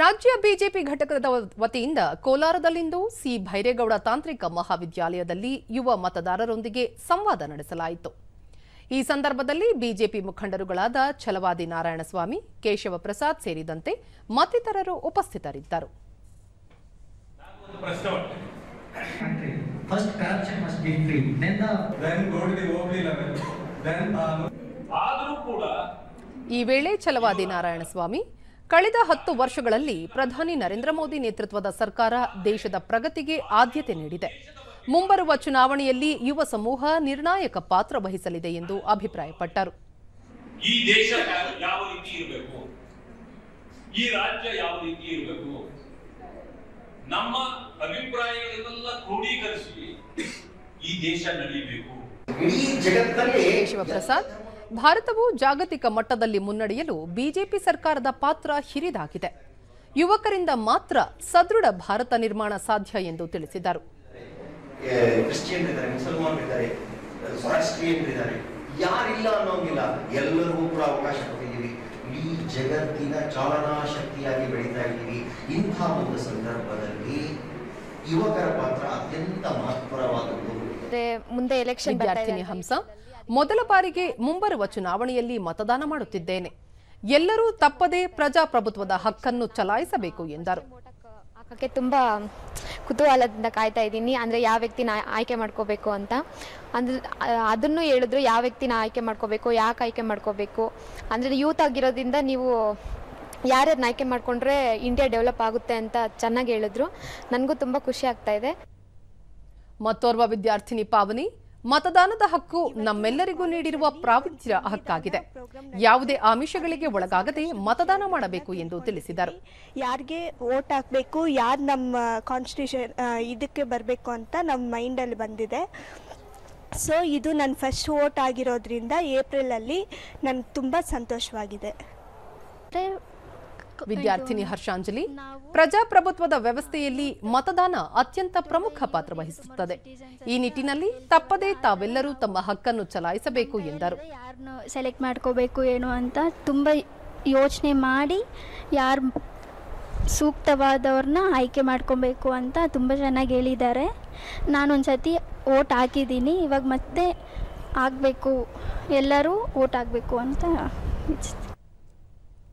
ರಾಜ್ಯ ಬಿಜೆಪಿ ಘಟಕದ ವತಿಯಿಂದ ಕೋಲಾರದಲ್ಲಿಂದು ಸಿ. ಭೈರೇಗೌಡ ತಾಂತ್ರಿಕ ಮಹಾವಿದ್ಯಾಲಯದಲ್ಲಿ ಯುವ ಮತದಾರರೊಂದಿಗೆ ಸಂವಾದ ನಡೆಸಲಾಯಿತು. ಈ ಸಂದರ್ಭದಲ್ಲಿ ಬಿಜೆಪಿ ಮುಖಂಡರುಗಳಾದ ಛಲವಾದಿ ನಾರಾಯಣಸ್ವಾಮಿ ಕೇಶವ ಪ್ರಸಾದ್ ಸೇರಿದಂತೆ ಮತ್ತಿತರರು ಉಪಸ್ಥಿತರಿದ್ದರು. ಈ ವೇಳೆ ಛಲವಾದಿ ನಾರಾಯಣಸ್ವಾಮಿ ಕಳೆದ ಹತ್ತು ವರ್ಷಗಳಲ್ಲಿ ಪ್ರಧಾನಿ ನರೇಂದ್ರ ಮೋದಿ ನೇತೃತ್ವದ ಸರ್ಕಾರ ದೇಶದ ಪ್ರಗತಿಗೆ ಆದ್ಯತೆ ನೀಡಿದೆ. ಮುಂಬರುವ ಚುನಾವಣೆಯಲ್ಲಿ ಯುವ ಸಮೂಹ ನಿರ್ಣಾಯಕ ಪಾತ್ರ ವಹಿಸಲಿದೆ ಎಂದು ಅಭಿಪ್ರಾಯಪಟ್ಟರು. ಈ ದೇಶ ಯಾವ- ರೀತಿ ಇರಬೇಕು? ಈ ರಾಜ್ಯ ಯಾವ ರೀತಿ ಇರಬೇಕು? ನಮ್ಮ ಅಭಿಪ್ರಾಯಗಳನ್ನೆಲ್ಲ ಕ್ರೋಢೀಕರಿಸಿ ಈ ದೇಶ ನಡೀಬೇಕು. ಶಿವಪ್ರಸಾದ್. ಭಾರತವು ಜಾಗತಿಕ ಮಟ್ಟದಲ್ಲಿ ಮುನ್ನಡೆಯಲು ಬಿಜೆಪಿ ಸರ್ಕಾರದ ಪಾತ್ರ ಹಿರಿದಾಗಿದೆ. ಯುವಕರಿಂದ ಮಾತ್ರ ಸದೃಢ ಭಾರತ ನಿರ್ಮಾಣ ಸಾಧ್ಯ ಎಂದು ತಿಳಿಸಿದರು. ಯಾರಿಲ್ಲ ಅನ್ನೋಂಗಿಲ್ಲ. ಎಲ್ಲರಿಗೂ ಕೂಡ ಅವಕಾಶ ಕೊಟ್ಟಿದ್ದೀವಿ. ಈ ಜಗತ್ತಿನ ಚಾಲನಾ ಶಕ್ತಿಯಾಗಿ ಬೆಳೀತಾ ಇದ್ದೀವಿ. ಇಂಥ ಒಂದು ಸಂದರ್ಭದಲ್ಲಿ ಯುವಕರ ಪಾತ್ರ ಅತ್ಯಂತ ಮಹತ್ವರವಾದದ್ದು ಮುಂದೆ ಎಲೆಕ್ಷನ್ ವಿದ್ಯಾರ್ಥಿನಿ ಹಂಸ ಮೊದಲ ಬಾರಿಗೆ ಮುಂಬರುವ ಚುನಾವಣೆಯಲ್ಲಿ ಮತದಾನ ಮಾಡುತ್ತಿದ್ದೇನೆ. ಎಲ್ಲರೂ ತಪ್ಪದೇ ಪ್ರಜಾಪ್ರಭುತ್ವದ ಹಕ್ಕನ್ನು ಚಲಾಯಿಸಬೇಕು ಎಂದರು. ಹಾಕಕ್ಕೆ ತುಂಬಾ ಕುತೂಹಲದಿಂದ ಕಾಯ್ತಾ ಇದ್ದೀನಿ. ಅಂದ್ರೆ ಯಾವ ವ್ಯಕ್ತಿನ ಆಯ್ಕೆ ಮಾಡ್ಕೋಬೇಕು ಅಂತ. ಅಂದ್ರೆ ಅದನ್ನು ಹೇಳಿದ್ರು ಯಾವ ವ್ಯಕ್ತಿನ ಆಯ್ಕೆ ಮಾಡ್ಕೋಬೇಕು ಯಾಕೆ ಆಯ್ಕೆ ಮಾಡ್ಕೋಬೇಕು. ಅಂದ್ರೆ ಯೂತ್ ಆಗಿರೋದ್ರಿಂದ ನೀವು ಯಾರ್ಯಾರನ್ನ ಆಯ್ಕೆ ಮಾಡ್ಕೊಂಡ್ರೆ ಇಂಡಿಯಾ ಡೆವಲಪ್ ಆಗುತ್ತೆ ಅಂತ ಚೆನ್ನಾಗಿ ಹೇಳಿದ್ರು. ನನಗೂ ತುಂಬಾ ಖುಷಿ ಆಗ್ತಾ ಇದೆ. ಮತ್ತೋರ್ವ ವಿದ್ಯಾರ್ಥಿನಿ ಪಾವನಿ ಮತದಾನದ ಹಕ್ಕು ನಮ್ಮೆಲ್ಲರಿಗೂ ನೀಡಿರುವ ಪ್ರಾವಿತ್ರ್ಯ ಹಕ್ಕಾಗಿದೆ. ಯಾವುದೇ ಆಮಿಷಗಳಿಗೆ ಒಳಗಾಗದೆ ಮತದಾನ ಮಾಡಬೇಕು ಎಂದು ತಿಳಿಸಿದರು. ಯಾರಿಗೆ ವೋಟ್ ಹಾಕಬೇಕು ಯಾರು ನಮ್ಮ ಕಾನ್ಸ್ಟಿಟ್ಯೂಷನ್ ಇದಕ್ಕೆ ಬರಬೇಕು ಅಂತ ನಮ್ಮ ಮೈಂಡಲ್ಲಿ ಬಂದಿದೆ. ಸೊ ಇದು ನನ್ನ ಫಸ್ಟ್ ವೋಟ್ ಆಗಿರೋದ್ರಿಂದ ಏಪ್ರಿಲಲ್ಲಿ ನನಗೆ ತುಂಬ ಸಂತೋಷವಾಗಿದೆ. ವಿದ್ಯಾರ್ಥಿನಿ ಹರ್ಷಾಂಜಲಿ ಪ್ರಜಾಪ್ರಭುತ್ವದ ವ್ಯವಸ್ಥೆಯಲ್ಲಿ ಮತದಾನ ಅತ್ಯಂತ ಪ್ರಮುಖ ಪಾತ್ರ ವಹಿಸುತ್ತದೆ. ಈ ನಿಟ್ಟಿನಲ್ಲಿ ತಪ್ಪದೇ ತಾವೆಲ್ಲರೂ ತಮ್ಮ ಹಕ್ಕನ್ನು ಚಲಾಯಿಸಬೇಕು ಎಂದರು. ಯಾರನ್ನು ಸೆಲೆಕ್ಟ್ ಮಾಡ್ಕೋಬೇಕು ಏನು ಅಂತ ತುಂಬ ಯೋಚನೆ ಮಾಡಿ ಯಾರು ಸೂಕ್ತವಾದವ್ರನ್ನ ಆಯ್ಕೆ ಮಾಡ್ಕೊಬೇಕು ಅಂತ ತುಂಬ ಚೆನ್ನಾಗಿ ಹೇಳಿದ್ದಾರೆ. ನಾನೊಂದು ಸತಿ ಓಟ್ ಹಾಕಿದ್ದೀನಿ ಇವಾಗ ಮತ್ತೆ ಆಗಬೇಕು. ಎಲ್ಲರೂ ಓಟ್ ಆಗಬೇಕು ಅಂತ ಇಚ್ಛಿಸ್ತೀನಿ